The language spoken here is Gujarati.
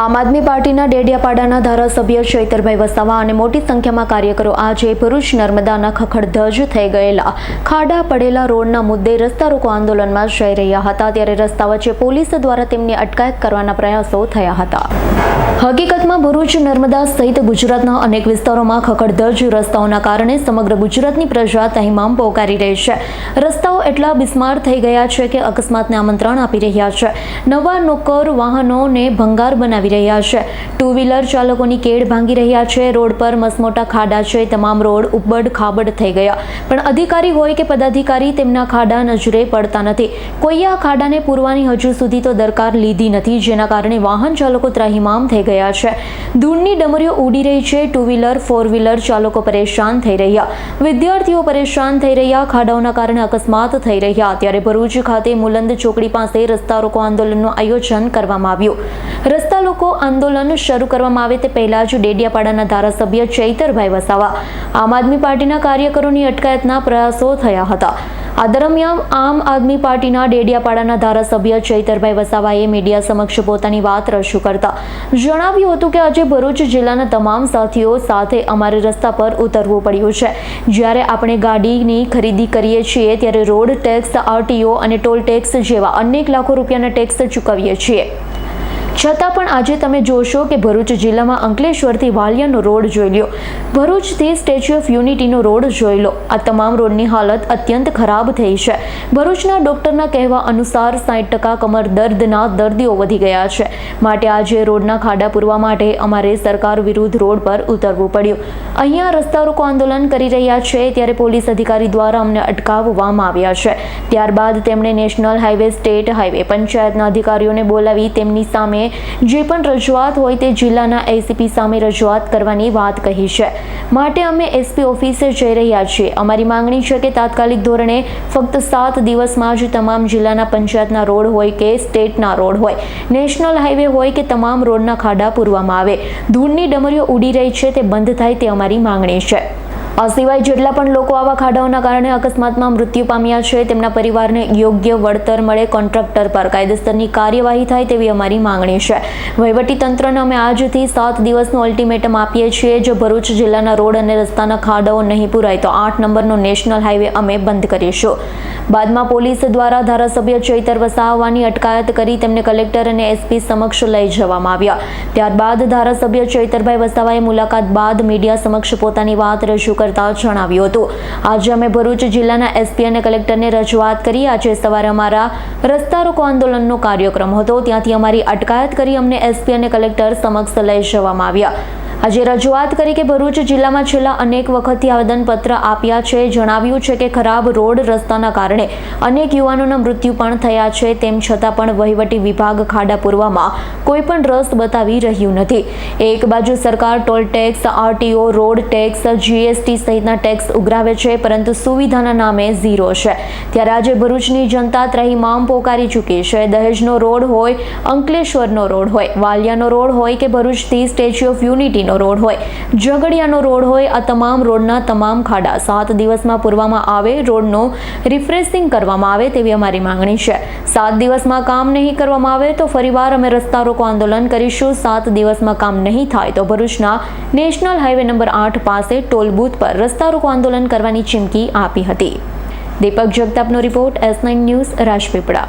આમ આદમી પાર્ટીના ડેડિયાપાડાના ધારાસભ્ય ચૈતરભાઈ વસાવા અને મોટી સંખ્યામાં કાર્યકરો આજે ભરૂચ નર્મદાના ખખડધજ થઈ ગયેલા. ખાડા પડેલા રોડના મુદ્દે રસ્તા રોકો આંદોલનમાં જઈ રહ્યા હતા. ત્યારે રસ્તા વચ્ચે પોલીસ દ્વારા તેમની અટકાયત કરવાના પ્રયાસો થયા હતા. હકીકતમાં ભરૂચ, નર્મદા સહિત ગુજરાતના અનેક વિસ્તારોમાં ખખડધજ રસ્તાઓના કારણે સમગ્ર ગુજરાતની પ્રજા તહેમામ પોકારી રહી છે. રસ્તાઓ એટલા બિસ્માર થઈ ગયા છે કે અકસ્માતને આમંત્રણ આપી રહ્યા છે. નવા નોકર વાહનોને ભંગાર બનાવી રહ્યા છે. ટુ વ્હીલર ચાલકોની કેડ ભાંગી રહ્યા છે. રોડ પર મસમોટા ખાડા છે. તમામ રોડ ઉબડ ખાબડ થઈ ગયા. પણ અધિકારી હોય કે પદાધિકારી તેમના ખાડા નજરે પડતા નથી. કોઈએ આ ખાડાને પૂરવાની હજુ સુધી તો દરકાર લીધી નથી. જેના કારણે વાહન ચાલકો ત્રાહિમામ થઈ ગયા છે. ધૂળની ડમરીઓ ઉડી રહી છે. ટુ વ્હીલર ફોર વ્હીલર ચાલકો પરેશાન થઈ રહ્યા. વિદ્યાર્થીઓ પરેશાન થઈ રહ્યા. ખાડાઓના કારણે અકસ્માત થઈ રહ્યા. ત્યારે ભરૂચ ખાતે મુલંદ ચોકડી પાસે રસ્તા રોકો આંદોલનનું આયોજન કરવામાં આવ્યું. રસ્તા લોકો આંદોલન શરૂ કરવામાં આવે તે પહેલાં જ ડેડિયાપાડાના ધારાસભ્ય ચૈતરભાઈ વસાવા આમ આદમી પાર્ટીના કાર્યકરોની અટકાયતના પ્રયાસો થયા હતા. આ દરમિયાન આમ આદમી પાર્ટીના ડેડિયાપાડાના ધારાસભ્ય ચૈતરભાઈ વસાવાએ મીડિયા સમક્ષ પોતાની વાત રજૂ કરતા જણાવ્યું હતું કે આજે ભરૂચ જિલ્લાના તમામ સાથીઓ સાથે અમારે રસ્તા પર ઉતરવું પડ્યું છે. જ્યારે આપણે ગાડીની ખરીદી કરીએ છીએ ત્યારે રોડ ટેક્સ, આરટીઓ અને ટોલ ટેક્સ જેવા અનેક લાખો રૂપિયાના ટેક્સ ચૂકવીએ છીએ. છતાં પણ આજે તમે જોશો કે ભરૂચ જિલ્લામાં અંકલેશ્વરથી વાલિયાનો રોડ જોઈ લો ભરૂચથી સ્ટેચ્યુ ઓફ યુનિટીનો રોડ જોઈ લો. આ તમામ રોડની હાલત અત્યંત ખરાબ થઈ છે. ભરૂચના ડોક્ટરના કહેવા અનુસાર સાઠ ટકા કમર દર્દના દર્દીઓ વધી ગયા છે. માટે આજે રોડના ખાડા પૂરવા માટે અમારે સરકાર વિરુદ્ધ રોડ પર ઉતરવું પડ્યું. અહીંયા રસ્તા રોકો આંદોલન કરી રહ્યા છે ત્યારે પોલીસ અધિકારી દ્વારા અમને અટકાવવામાં આવ્યા છે. ત્યારબાદ તેમણે નેશનલ હાઈવે સ્ટેટ હાઈવે પંચાયતના અધિકારીઓને બોલાવી તેમની સામે જે પણ રજૂઆત હોય તે જિલ્લાના એસીપી સામે રજૂઆત કરવાની વાત કહી છે. માટે અમે એસપી ઓફિસે જઈ રહ્યા છીએ. અમારી માંગણી છે કે તાત્કાલિક ધોરણે ફક્ત સાત દિવસમાં જ તમામ જિલ્લાના પંચાયતના રોડ હોય કે સ્ટેટના રોડ હોય, નેશનલ હાઈવે હોય કે તમામ રોડના ખાડા પૂરવામાં આવે. ધૂળની ડમરીઓ ઉડી રહી છે તે બંધ થાય તે અમારી માંગણી છે. આ સિવાય જેટલા પણ લોકો આવા ખાડાઓના કારણે અકસ્માતમાં મૃત્યુ પામ્યા છે, તેમના પરિવારને યોગ્ય વળતર મળે, કોન્ટ્રાક્ટર પર કાયદેસરની કાર્યવાહી થાય તેવી અમારી માંગણી છે. વહીવટી તંત્રને અમે આજથી સાત દિવસનું અલ્ટિમેટમ આપીએ છીએ જો ભરૂચ જિલ્લાના રોડ અને રસ્તાના ખાડાઓ નહીં પૂરાય તો આઠ નંબરનો નેશનલ હાઈવે અમે બંધ કરીશું. બાદમાં પોલીસ દ્વારા ધારાસભ્ય ચૈતર વસાવવાની અટકાયત કરી તેમને કલેક્ટર અને એસપી સમક્ષ લઈ જવામાં આવ્યા. ત્યારબાદ ધારાસભ્ય ચૈતરભાઈ વસાવાએ મુલાકાત બાદ મીડિયા સમક્ષ પોતાની વાત રજૂ કરતા જણાવ્યું હતું. આજે અમે ભરૂચ જિલ્લાના એસપી અને કલેક્ટરને રજૂઆત કરી. આજે સવારે અમારા રસ્તા રોકો આંદોલનનો કાર્યક્રમ હતો. ત્યાંથી અમારી અટકાયત કરી અમને એસપી અને કલેક્ટર સમક્ષ લઈ જવામાં આવ્યા. આજે રજૂઆત કરી કે ભરૂચ જિલ્લામાં છેલ્લા અનેક વખતથી આવેદનપત્ર આપ્યા છે. જણાવ્યું છે કે ખરાબ રોડ રસ્તાના કારણે અનેક યુવાનોના મૃત્યુ પણ થયા છે. તેમ છતાં પણ વહીવટી વિભાગ ખાડા પૂરવામાં કોઈ પણ રસ બતાવી રહ્યું નથી. એક બાજુ સરકાર toll tax, RTO, road tax, GST સહિતના ટેક્સ ઉઘરાવે છે, પરંતુ સુવિધાના નામે ઝીરો છે. ત્યારે આજે ભરૂચની જનતા ત્રહીમામ પોકારી ચૂકી છે. દહેજનો રોડ હોય, અંકલેશ્વરનો રોડ હોય, વાલિયાનો રોડ હોય કે ભરૂચથી સ્ટેચ્યુ ઓફ યુનિટી નો રોડ હોય. ઝઘડિયાનો રોડ હોય, આ તમામ રોડના તમામ ખાડા સાત દિવસમાં પૂરવામાં આવે, રોડનો રિફ્રેશિંગ કરવામાં આવે તેવી અમારી માંગણી છે. સાત દિવસમાં કામ નહીં કરવામાં આવે તો ફરીવાર અમે રસ્તા રોકો આંદોલન કરીશું. સાત દિવસમાં કામ નહીં થાય તો ભરૂચના નેશનલ હાઈવે નંબર આઠ પાસે ટોલ બૂથ પર રસ્તા રોકો આંદોલન કરવાની ચીમકી આપી હતી. Deepak જગતાપનો report S nine news, Rajpipla.